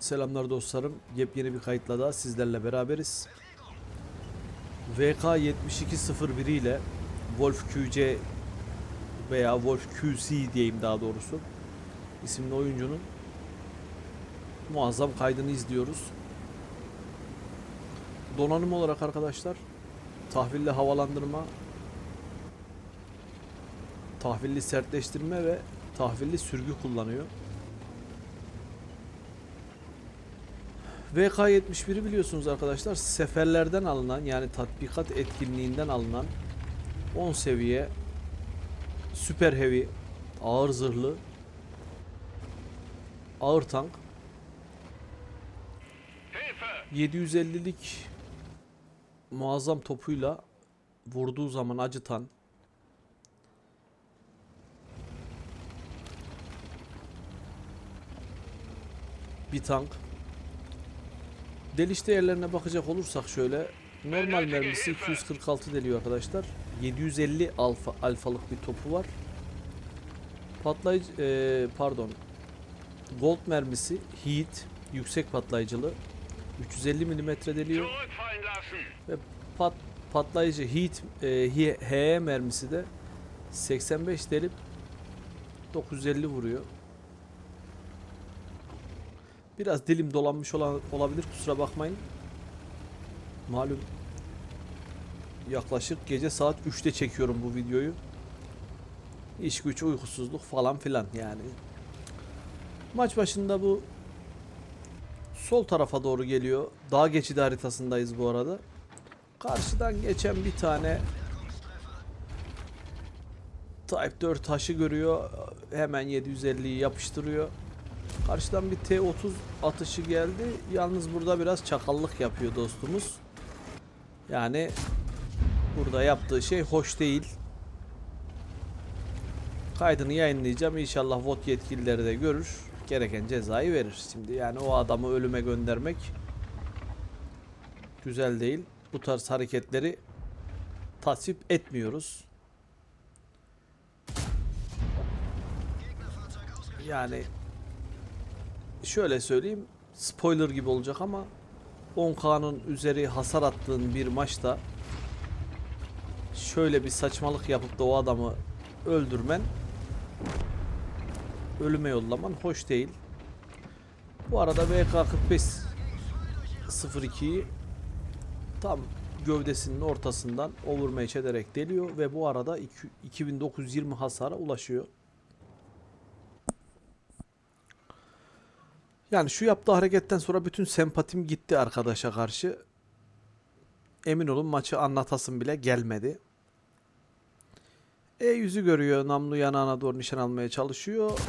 Selamlar dostlarım. Yepyeni bir kayıtla daha sizlerle beraberiz. VK7201 ile Wolf QC veya Wolf QC diyeyim daha doğrusu isimli oyuncunun muazzam kaydını izliyoruz. Donanım olarak arkadaşlar tahvilli havalandırma, tahvilli sertleştirme ve tahvilli sürgü kullanıyor. VK71'i biliyorsunuz arkadaşlar seferlerden alınan yani tatbikat etkinliğinden alınan 10 seviye süper heavy ağır zırhlı ağır tank. 750'lik muazzam topuyla vurduğu zaman acıtan bir tank Deliş değerlerine bakacak olursak şöyle normal mermisi 246 deliyor arkadaşlar. 750 alfa alfalık bir topu var. Patlayıcı eee, pardon. Gold mermisi heat yüksek patlayıcılı 350 mm deliyor ve pat, patlayıcı heat eee, HE mermisi de 85 delip 950 vuruyor. Biraz dilim dolanmış olan olabilir kusura bakmayın. Malum yaklaşık gece saat 3'te çekiyorum bu videoyu. İş güç uykusuzluk falan filan yani. Maç başında bu sol tarafa doğru geliyor. Dağ geçidi haritasındayız bu arada. Karşıdan geçen bir tane Type 4 taşı görüyor. Hemen 750'yi yapıştırıyor. Karşıdan bir T30 atışı geldi. Yalnız burada biraz çakallık yapıyor dostumuz. Yani burada yaptığı şey hoş değil. Kaydını yayınlayacağım. İnşallah VOT yetkilileri de görür. Gereken cezayı verir. Şimdi yani o adamı ölüme göndermek güzel değil. Bu tarz hareketleri tasvip etmiyoruz. Yani şöyle söyleyeyim spoiler gibi olacak ama 10K'nın üzeri hasar attığın bir maçta şöyle bir saçmalık yapıp da o adamı öldürmen ölüme yollaman hoş değil. Bu arada VK45 02'yi tam gövdesinin ortasından overmatch ederek deliyor ve bu arada iki- 2920 hasara ulaşıyor. Yani şu yaptığı hareketten sonra bütün sempatim gitti arkadaşa karşı. Emin olun maçı anlatasım bile gelmedi. E yüzü görüyor. Namlu yanağına doğru nişan almaya çalışıyor.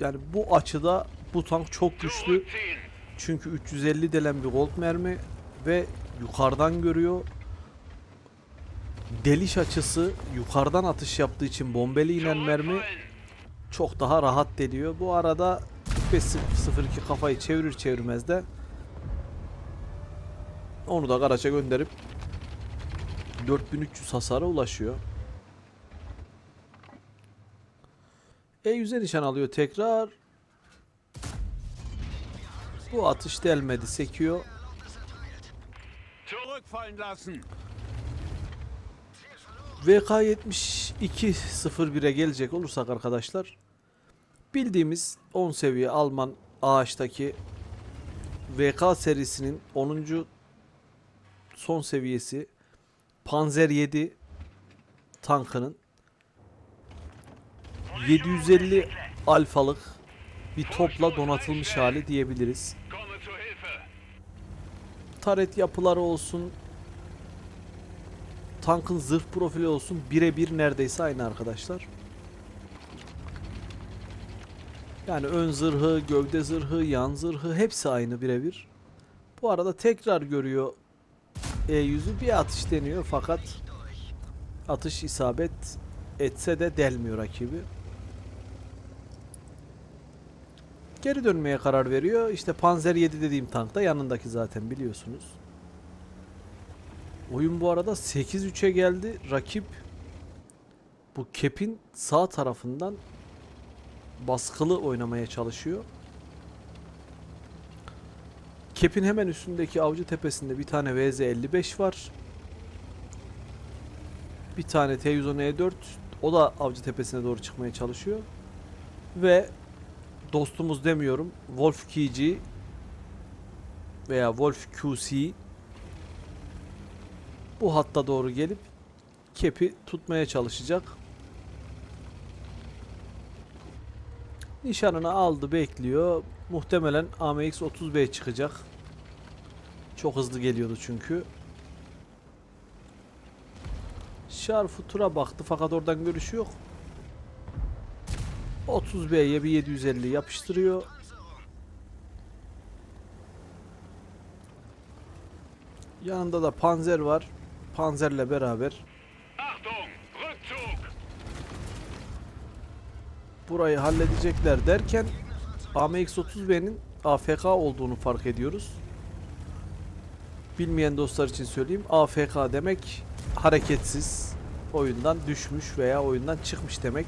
Yani bu açıda bu tank çok güçlü. Çünkü 350 delen bir gold mermi ve yukarıdan görüyor. Deliş açısı yukarıdan atış yaptığı için bombeli inen mermi. Çok daha rahat deliyor. Bu arada 502 kafayı çevirir çevirmez de onu da Karaç'a gönderip 4300 hasara ulaşıyor. E100'e nişan alıyor tekrar. Bu atış delmedi sekiyor. Zurückfallen lassen. VK7201'e gelecek olursak arkadaşlar bildiğimiz 10 seviye Alman ağaçtaki VK serisinin 10. son seviyesi Panzer 7 tankının 750 alfalık bir topla donatılmış hali diyebiliriz. Taret yapıları olsun, tankın zırh profili olsun birebir neredeyse aynı arkadaşlar. Yani ön zırhı, gövde zırhı, yan zırhı hepsi aynı birebir. Bu arada tekrar görüyor E100'ü bir atış deniyor fakat atış isabet etse de delmiyor rakibi. Geri dönmeye karar veriyor. İşte Panzer 7 dediğim tank da yanındaki zaten biliyorsunuz. Oyun bu arada 8-3'e geldi. Rakip bu kepin sağ tarafından baskılı oynamaya çalışıyor. Kep'in hemen üstündeki avcı tepesinde bir tane VZ55 var. Bir tane T110E4 o da avcı tepesine doğru çıkmaya çalışıyor. Ve dostumuz demiyorum Wolf KG veya Wolf QC bu hatta doğru gelip Kep'i tutmaya çalışacak. Nişanını aldı bekliyor. Muhtemelen AMX 30B çıkacak. Çok hızlı geliyordu çünkü. Şarfı tura baktı fakat oradan görüşü yok. 30B'ye bir 750 yapıştırıyor. Yanında da Panzer var. Panzerle beraber burayı halledecekler derken AMX-30B'nin AFK olduğunu fark ediyoruz. Bilmeyen dostlar için söyleyeyim. AFK demek hareketsiz, oyundan düşmüş veya oyundan çıkmış demek.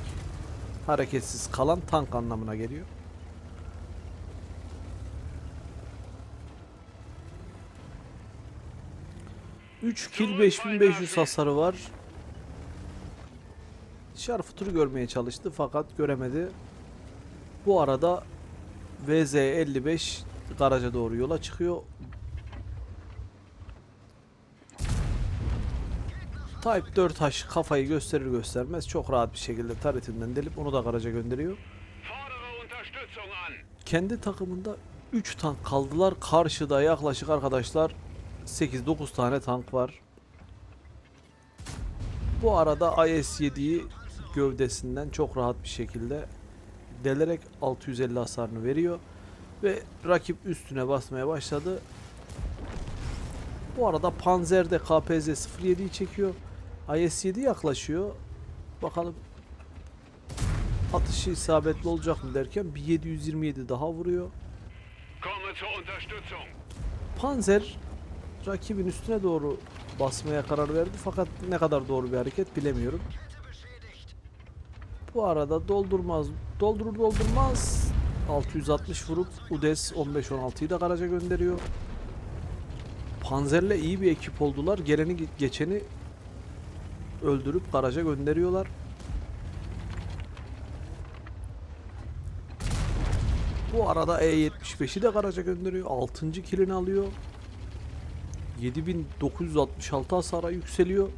Hareketsiz kalan tank anlamına geliyor. Üç kill 5500 hasarı var. Şarfuturu görmeye çalıştı fakat göremedi. Bu arada VZ55 garaja doğru yola çıkıyor. Type 4H kafayı gösterir göstermez çok rahat bir şekilde taretinden delip onu da garaja gönderiyor. Kendi takımında 3 tank kaldılar. Karşıda yaklaşık arkadaşlar 8-9 tane tank var. Bu arada IS-7'yi gövdesinden çok rahat bir şekilde delerek 650 hasarını veriyor. Ve rakip üstüne basmaya başladı. Bu arada Panzer de KPZ 07'yi çekiyor. IS-7 yaklaşıyor. Bakalım atışı isabetli olacak mı derken bir 727 daha vuruyor. Panzer rakibin üstüne doğru basmaya karar verdi fakat ne kadar doğru bir hareket bilemiyorum. Bu arada doldurmaz, doldurur doldurmaz 660 vurup Udes 15-16'yı da garaja gönderiyor. Panzer'le iyi bir ekip oldular. Geleni ge- geçeni öldürüp garaja gönderiyorlar. Bu arada E75'i de garaja gönderiyor. 6. kilini alıyor. 7966 hasara yükseliyor.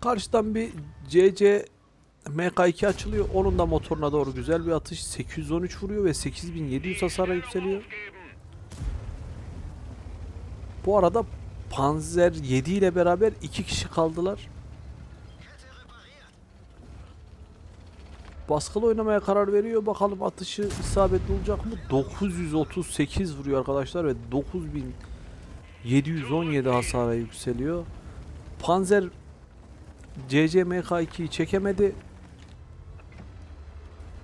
Karşıdan bir CC MK2 açılıyor. Onun da motoruna doğru güzel bir atış. 813 vuruyor ve 8700 hasara yükseliyor. Bu arada Panzer 7 ile beraber iki kişi kaldılar. Baskılı oynamaya karar veriyor. Bakalım atışı isabetli olacak mı? 938 vuruyor arkadaşlar ve 9717 hasara yükseliyor. Panzer CCMK2'yi çekemedi.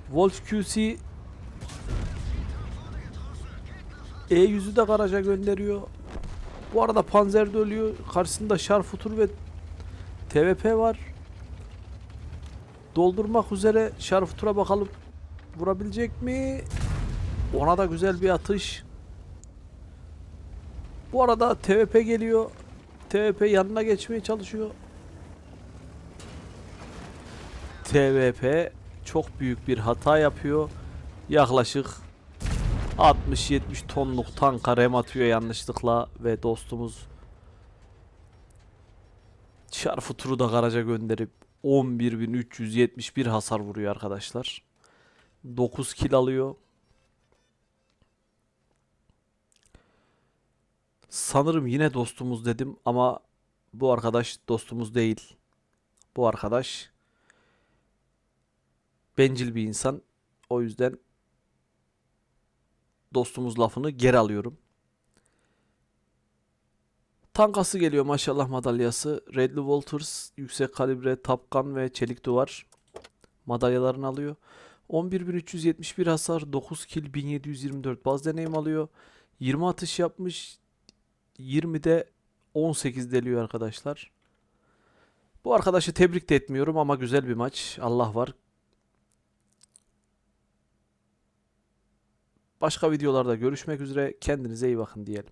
Wolf QC E100'ü de garaja gönderiyor. Bu arada Panzer de ölüyor. Karşısında Şarfutur ve TVP var. Doldurmak üzere Şarfutur'a bakalım vurabilecek mi? Ona da güzel bir atış. Bu arada TVP geliyor. TVP yanına geçmeye çalışıyor. TVP çok büyük bir hata yapıyor. Yaklaşık 60-70 tonluk tanka rem atıyor yanlışlıkla ve dostumuz Şarfı turu da garaja gönderip 11.371 hasar vuruyor arkadaşlar. 9 kill alıyor. Sanırım yine dostumuz dedim ama bu arkadaş dostumuz değil. Bu arkadaş bencil bir insan. O yüzden dostumuz lafını geri alıyorum. Tankası geliyor maşallah madalyası. Redli Walters, yüksek kalibre, tapkan ve çelik duvar madalyalarını alıyor. 11.371 hasar, 9 kill, 1724 baz deneyim alıyor. 20 atış yapmış. 20'de 18 deliyor arkadaşlar. Bu arkadaşı tebrik de etmiyorum ama güzel bir maç. Allah var. Başka videolarda görüşmek üzere. Kendinize iyi bakın diyelim.